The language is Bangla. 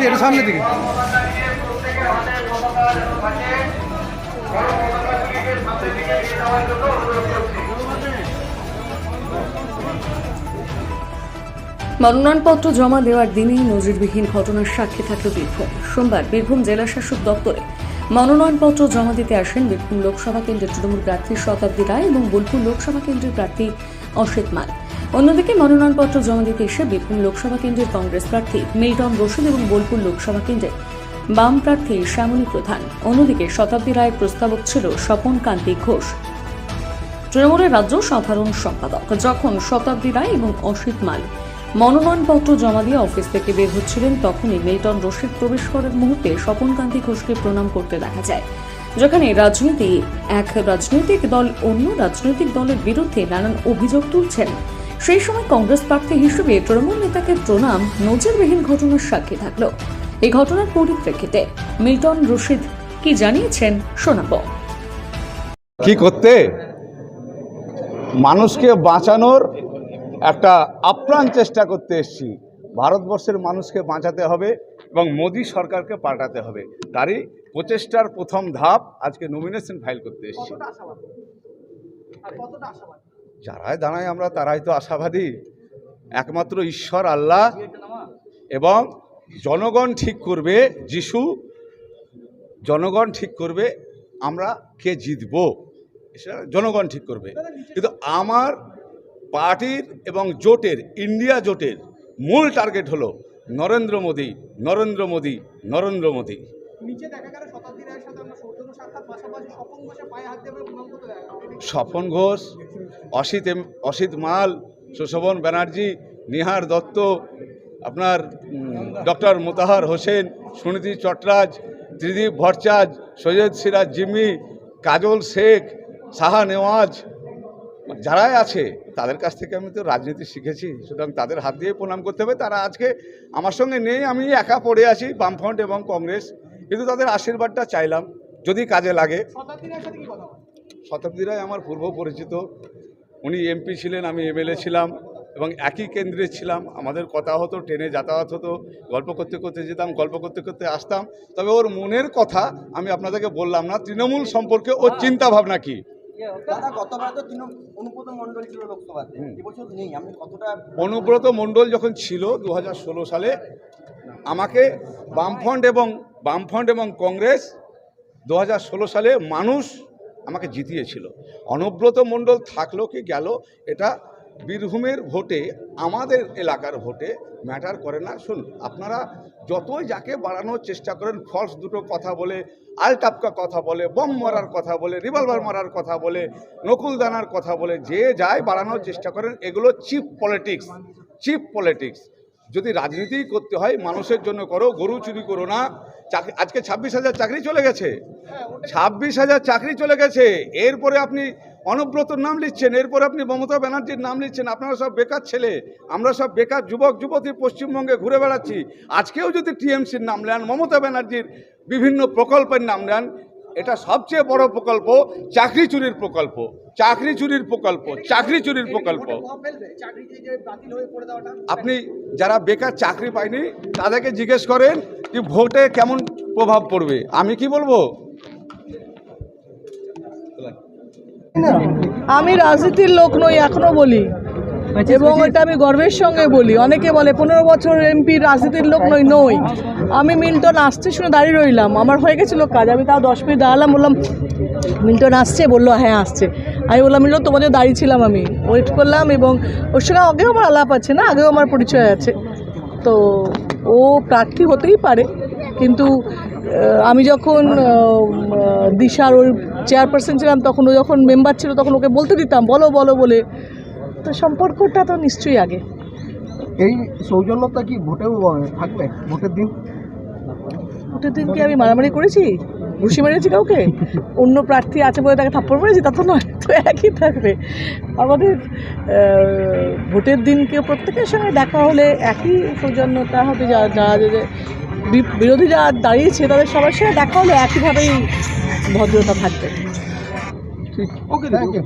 দিকে, একটু সামনের দিকে। মনোনয়নপত্র জমা দেওয়ার দিনেই নজিরবিহীন ঘটনার সাক্ষী থাকল বীরভূম। সোমবার বীরভূম জেলা শাসক দপ্তরে মনোনয়নপত্র জমা দিতে আসেন বীরভূম লোকসভা কেন্দ্রের তৃণমূল প্রার্থী শতাব্দী রায় এবং বোলপুর লোকসভা কেন্দ্রের প্রার্থী অসিত মাল। অন্যদিকে মনোনয়নপত্র জমা দিতে এসে বীরভূম লোকসভা কেন্দ্রের কংগ্রেস প্রার্থী মিল্টন রশিদ এবং বোলপুর লোকসভা কেন্দ্রে বাম প্রার্থী শ্যামলী প্রধান। অন্যদিকে শতাব্দী রায়ের প্রস্তাবক ছিল স্বপন কান্তি ঘোষ। তৃণমূলের রাজ্য সাধারণ সম্পাদক যখন শতাব্দী রায় এবং অসিত মাল মনোনয়নপত্র জমা দিয়ে অফিস থেকে বের হচ্ছিলেন, তখনই মিল্টন রশিদ প্রবেশ করার মুহূর্তে স্বপন কান্তি ঘোষকে প্রণাম করতে দেখা যায়, যেখানে রাজনীতি, এক রাজনৈতিক দল অন্য রাজনৈতিক দলের বিরুদ্ধে নানান অভিযোগ তুলছেন। সেই সময় কংগ্রেস প্রার্থী হিসেবে তৃণমূল নেতাকে প্রণাম নজিরবিহীন ঘটনার সাক্ষী থাকল। এই ঘটনার পরিপ্রেক্ষিতে মিল্টন রশিদ কি জানিয়েছেন শোনাবো। কি করতে? মানুষকে বাঁচানোর একটা আপ্রাণ চেষ্টা করতে এসেছি। ভারতবর্ষের মানুষকে বাঁচাতে হবে এবং মোদী সরকারকে পাল্টাতে হবে। তারই প্রচেষ্টার প্রথম ধাপ আজকে নমিনেশন ফাইল করতে এসেছি। যারাই দাঁড়ায় আমরা তারাই তো আশাবাদী। একমাত্র ঈশ্বর, আল্লাহ এবং জনগণ ঠিক করবে, যিশু জনগণ ঠিক করবে, আমরা কে জিতব? জনগণ ঠিক করবে। কিন্তু আমার পার্টির এবং জোটের, ইন্ডিয়া জোটের মূল টার্গেট হলো নরেন্দ্র মোদী নরেন্দ্র মোদী নরেন্দ্র মোদী। স্বপন ঘোষ, অসিত অসিত মাল, সুশোভন ব্যানার্জি, নিহার দত্ত, আপনার ডক্টর মোতাহার হোসেন, সুনীতি চট্টরাজ ত্রিদীপ ভট্টাচার্য সৈয়দ সিরাজ জিম্মি, কাজল শেখ, সাহা নেওয়াজ, যারাই আছে, তাদের কাছ থেকে আমি তো রাজনীতি শিখেছি, সুতরাং তাদের হাত দিয়ে প্রণাম করতে হবে। তারা আজকে আমার সঙ্গে নেই, আমি একা পড়ে আছি, বামফ্রন্ট এবং কংগ্রেস, কিন্তু তাদের আশীর্বাদটা চাইলাম। যদি কাজে লাগে। শতাব্দী রায় আমার পূর্ব পরিচিত। উনি এমপি ছিলেন আমি এমএলএ ছিলাম এবং একই কেন্দ্রে ছিলাম। আমাদের কথা হতো ট্রেনে যাতায়াত হতো গল্প করতে করতে যেতাম গল্প করতে করতে আসতাম। তবে ওর মনের কথা আমি আপনাদেরকে বললাম না তৃণমূল সম্পর্কে ওর চিন্তা ভাবনা কি? অনুব্রত কতটা অনুব্রত মণ্ডল যখন ছিল দু হাজার ষোলো সালে আমাকে বামফ্রন্ট এবং বামফ্রন্ট এবং কংগ্রেস দু হাজার ষোলো সালে মানুষ আমাকে জিতিয়েছিল। অনব্রত মণ্ডল থাকল কি গেল, এটা বীরভূমের ভোটে, আমাদের এলাকার ভোটে ম্যাটার করে না। শুন আপনারা যতই যাকে বাড়ানোর চেষ্টা করেন ফলস দুটো কথা বলে আলটাপকা কথা বলে, বম মারার কথা বলে রিভলভার মারার কথা বলে নকুল দানার কথা বলে, যে যায় বাড়ানোর চেষ্টা করেন, এগুলো চিপ পলিটিক্স চিপ পলিটিক্স যদি রাজনীতি করতে হয় মানুষের জন্য করো গরু চুরি করো না। চাকরি আজকে ছাব্বিশ হাজার চাকরি চলে গেছে। ছাব্বিশ হাজার চাকরি চলে গেছে। এরপরে আপনি অনুব্রতর নাম লিখছেন এরপরে আপনি মমতা ব্যানার্জির নাম লিখছেন আপনারা সব বেকার ছেলে আমরা সব বেকার যুবক যুবতী পশ্চিমবঙ্গে ঘুরে বেড়াচ্ছি। আজকেও যদি টিএমসির নাম নেন মমতা ব্যানার্জির বিভিন্ন প্রকল্পের নাম নেন এটা সবচেয়ে বড় প্রকল্প, চাকরি চুরির প্রকল্প, চাকরি চুরির প্রকল্প, চাকরি চুরির প্রকল্প। আপনি যারা বেকার চাকরি পায়নি, তাদেরকে জিজ্ঞেস করেন যে ভোটে কেমন প্রভাব পড়বে। আমি কি বলব? আমি রাজনীতির লোক নই, এখনও বলি। এবং এটা আমি গর্বের সঙ্গে বলি। অনেকে বলে পনেরো বছর এমপি রাজনীতির লোক নই নই। আমি মিল্টন আসছে শুনে দাঁড়িয়ে রইলাম। আমার হয়ে গেছিল কাজ। আমি তাও দশ মিনিট দাঁড়ালাম বললাম মিল্টন আসছে? বলল হ্যাঁ আসছে। আমি বললাম মিল্টন তোমাদের দাঁড়িয়ে ছিলাম আমি। ওয়েট করলাম এবং ওর সঙ্গে আগেও আমার আলাপ আছে না? আগেও আমার পরিচয় আছে। তো ও প্রার্থী হতেই পারে। কিন্তু আমি যখন দিশার ওর চেয়ারপারসন ছিলাম তখন ও যখন মেম্বার ছিল তখন ওকে বলতে দিতাম বলো বলো বলে তো সম্পর্কটা তো নিশ্চয়ই আগে। এই সৌজন্যতা কি ভোটেও থাকবে? ভোটের দিন? ভোটের দিন কি আমি মারামারি করেছি? ঘুষি মেরেছি কাউকে? অন্য প্রার্থী আছে বলে তাকে থাপ্পড় মেরেছি? তা তো নয় তো একই থাকবে। আমাদের ভোটের দিনকে প্রত্যেকের সঙ্গে দেখা হলে একই সৌজন্যতা হবে। যা যারা যে যারা দাঁড়িয়েছে তাদের সবার সঙ্গে দেখা হলে একইভাবেই ভদ্রতা থাকবে। Okay thank you